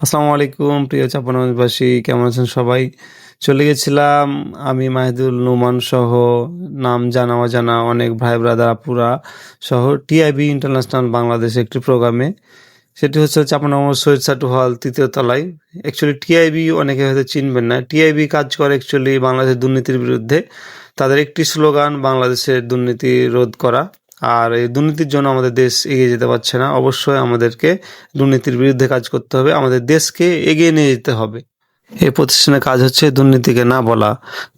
আসসালামু আলাইকুম, প্রিয় চাপানবাসী, কেমন আছেন সবাই? চলে গেছিলাম আমি মাহিদুল নোমান সহ, নাম জানা অজানা অনেক ভাই ব্রাদার আপুরা সহ টিআইবি ইন্টারন্যাশনাল বাংলাদেশ একটি প্রোগ্রামে। সেটি হচ্ছে চাপানগর সৈয়দ সাটু হল তৃতীয় তলায়। অ্যাকচুয়ালি টিআইবি অনেকে হয়তো চিনবেন না। টিআইবি কাজ করে অ্যাকচুয়ালি বাংলাদেশের দুর্নীতির বিরুদ্ধে। তাদের একটি স্লোগান, বাংলাদেশের দুর্নীতি রোধ করা। আর এই দুর্নীতির জন্য আমাদের দেশ এগিয়ে যেতে পারছে না। অবশ্যই আমাদেরকে দুর্নীতির বিরুদ্ধে কাজ করতে হবে। আমাদের দেশকে এগিয়ে নিয়ে যেতে হবে। এই প্রতিষ্ঠানের কাজ হচ্ছে দুর্নীতিকে না বলা।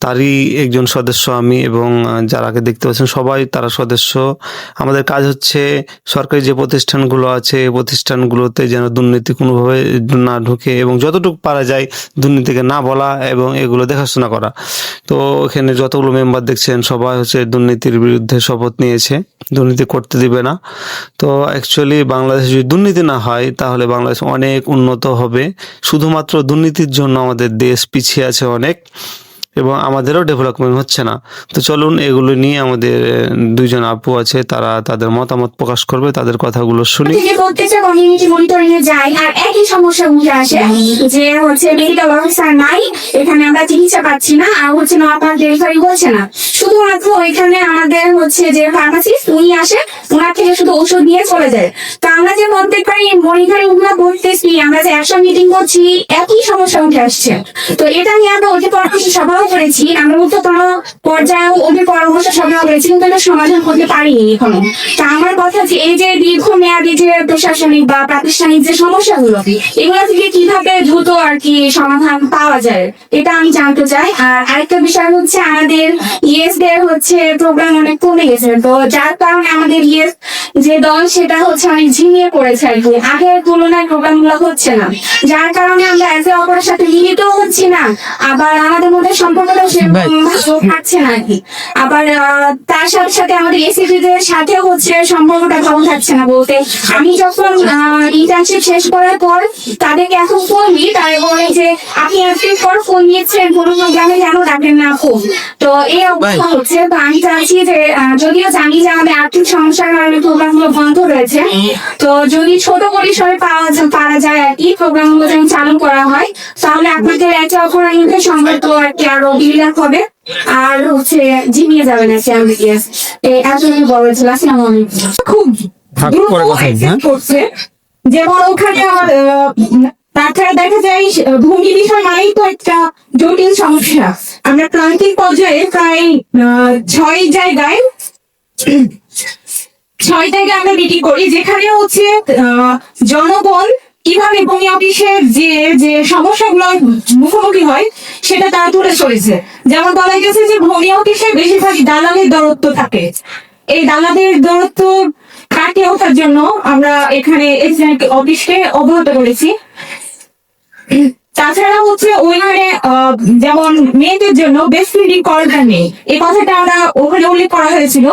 তারই একজন সদস্য আমি এবং যারাকে দেখতে পাচ্ছেন সবাই তারা সদস্য। আমাদের কাজ হচ্ছে সরকারি যে প্রতিষ্ঠানগুলো আছে, এই প্রতিষ্ঠানগুলোতে যেন দুর্নীতি কোনোভাবে না ঢুকে এবং যতটুকু পারা যায় দুর্নীতিকে না বলা এবং এগুলো দেখাশোনা করা। তো এখানে যতগুলো মেম্বার দেখছেন সবাই হচ্ছে দুর্নীতির বিরুদ্ধে শপথ নিয়েছে। দুর্নীতি করতে দিবে না। তো অ্যাকচুয়ালি বাংলাদেশে যদি দুর্নীতি না হয় তাহলে বাংলাদেশ অনেক উন্নত হবে। শুধুমাত্র দুর্নীতির জন্য আমাদের দেশ পিছিয়ে আছে অনেক এবং আমাদেরও ডেভেলপমেন্ট হচ্ছে না। তো চলুন এগুলো নিয়ে আমাদের দুইজন আপু আছে, তারা তাদের মতামত প্রকাশ করবে, তাদের কথাগুলো শুনি। প্রত্যেকটা কমিউনিটি মনিটরিং এ আর একই সমস্যা উঠে আসে। যে হচ্ছে মেডিকেল অফিসার নাই, এখানে আমরা চিকিৎসা পাচ্ছি না, আর হচ্ছে নর্মাল ডেলিভারি হচ্ছে না। শুধুমাত্র ওইখানে আমাদের হচ্ছে যে ফার্মাসিস্ট উনি আসে ওনার থেকে শুধু ওষুধ নিয়ে চলে যায়। তো আমরা যে প্রত্যেকবারই মনিটরিংগুলো করতেছি আমরা যে একশো মিটিং করছি, একই সমস্যা উঠে আসছে। তো এটা নিয়ে আমরা অতি পরামর্শ সভাও করেছি, আমরা উচ্চতর পর্যায়ে অতি পরামর্শ সভাও করেছি, কিন্তু এটা সমাধান করতে পারিনি এখনও। তা আমার কথা যে এই যে দীর্ঘমেয়াদী যে প্রশাসনিক বা প্রাতিষ্ঠানিক যে সমস্যাগুলো, এগুলো থেকে কীভাবে দ্রুত আর কি সমাধান পাওয়া যায়, এটা আমি জানতে চাই। আর আরেকটা বিষয় হচ্ছে, আমাদের ইয়েস দের হচ্ছে প্রোগ্রাম অনেক কমে গেছে তো যার কারণে আমাদের ইয়েস যে দল সেটা হচ্ছে অনেক ঝিমিয়ে পড়েছে আর কি। আগের তুলনায় প্রোগ্রামগুলো হচ্ছে না। যার কারণে আমরা একে অপরের সাথে মিলিত হচ্ছি না। আবার আমাদের মধ্যে সম্পর্কটাও সেরকম থাকছে না আর কি। আবার তার সাথে সাথে আমাদের এসিপি দের সাথেও হচ্ছে সম্পর্কটা ভালো থাকছে না বলতে। আমি যখন ইন্টার্নশিপ শেষ করার পর তাদেরকে এখন ফোন দিই তারা বলে যে আপনি একদিন পর ফোন দিয়েছেন কোনো প্রোগ্রামে যেন ডাকেন না ফোন তো এই অবস্থা হচ্ছে। তো আমি চাইছি যে যদিও জানি যে আমাদের আর্থিক সমস্যার কারণে প্রোগ্রাম গুলো বন্ধ রয়েছে। তো যদি ছোট পরিসরে পাওয়া যায় পারা যায় আর কি প্রোগ্রামগুলো যেন চালু করা হয় তাহলে আপনাদের একে অপরের মধ্যে সম্পর্ক আর কি আরও বিল্ডাপ হবে। আর হচ্ছে ঝিমিয়ে যাবে না সে আমি আসসালামু আলাইকুম খুব হ্যাঁ? করছে। যেমন ওখানে আমার তাছাড়া দেখা যায় ভূমি বিষয় মানেই তো একটা জটিল সমস্যা। আমরা প্রান্তিক পর্যায়ে প্রায় ছয় জায়গায় ছয় জায়গায় আমরা মিটিং করি, যেখানে হচ্ছে জনগণ কীভাবে ভূমি অফিসের যে যে সমস্যাগুলো মুখোমুখি হয়, সেটা তারা তুলে চলেছে যেমন বলা গেছে যে, ভূমি অফিসে বেশিরভাগই দালালের দরত্ব থাকে। এই দালালের দরত্ব কাটিয়ে ওঠার জন্য আমরা এখানে এসডিএম অফিসকে অবগত করেছি। তাছাড়া হচ্ছে ওইখানে যেমন মেয়েদের জন্য বেস্ট ফিল্ডিং করিডর নেই। এই কথাটা আমরা ওখানে উল্লেখ করা হয়েছিল।